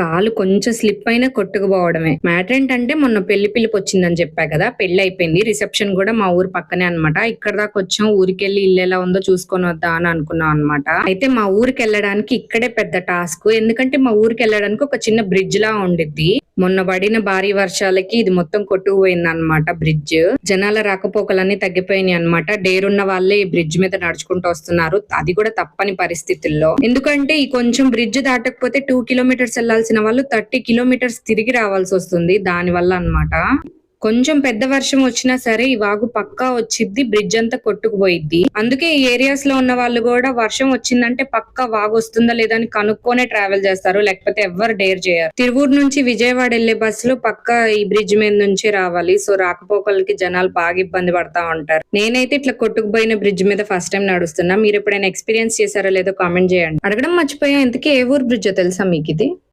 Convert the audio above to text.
కాలు కొంచెం స్లిప్ అయినా కొట్టుకుపోవడమే. మ్యాటర్ ఏంటంటే మొన్న పెళ్ళి పిలుపు వచ్చిందని చెప్పా కదా పెళ్ళి అయిపోయింది రిసెప్షన్ కూడా మా ఊరు పక్కనే అన్నమాట. ఇక్కడ దాకా వచ్చాం ఊరికెళ్ళి ఇల్లు ఎలా ఉందో చూసుకొని వద్దా అని అనుకున్నాం అన్నమాట. అయితే మా ఊరికి వెళ్ళడానికి ఇక్కడే పెద్ద టాస్క్. ఎందుకంటే మా ఊరికి వెళ్ళడానికి ఒక చిన్న బ్రిడ్జ్ లా ఉండిద్ది. మొన్న పడిన భారీ వర్షాలకి ఇది మొత్తం కొట్టుకుపోయింది అనమాట బ్రిడ్జ్ జనాల రాకపోకలన్నీ తగ్గిపోయినాయి అనమాట డేరున్న వాళ్ళే ఈ బ్రిడ్జ్ మీద నడుచుకుంటూ వస్తున్నారు. అది కూడా తప్పని పరిస్థితుల్లో. ఎందుకంటే ఈ కొంచెం బ్రిడ్జ్ దాటకపోతే టూ కిలోమీటర్స్ వెళ్ళాల్సిన వాళ్ళు థర్టీ కిలోమీటర్స్ తిరిగి రావాల్సి వస్తుంది దాని వల్ల అన్నమాట. కొంచెం పెద్ద వర్షం వచ్చినా సరే ఈ వాగు పక్కా వచ్చిద్ది బ్రిడ్జ్ అంతా కొట్టుకుపోయిద్ది. అందుకే ఈ ఏరియాస్లో ఉన్న వాళ్ళు కూడా వర్షం వచ్చిందంటే పక్కా వాగు వస్తుందా లేదా అని కనుక్కొనే ట్రావెల్ చేస్తారు. లేకపోతే ఎవ్వరు డేర్ చేయరు. తిరువూరు నుంచి విజయవాడ వెళ్ళే బస్సులు పక్కా ఈ బ్రిడ్జ్ మీద నుంచే రావాలి. సో రాకపోకలకి జనాలు బాగా ఇబ్బంది పడతా ఉంటారు. నేనైతే ఇట్లా కొట్టుకుపోయిన బ్రిడ్జ్ మీద ఫస్ట్ టైం నడుస్తున్నా. మీరు ఎప్పుడైనా ఎక్స్పీరియన్స్ చేశారో లేదో కామెంట్ చేయండి. అడగడం మర్చిపోయా. ఇంతకీ ఏ ఊరు బ్రిడ్జ్ తెలుసా మీకు ఇది?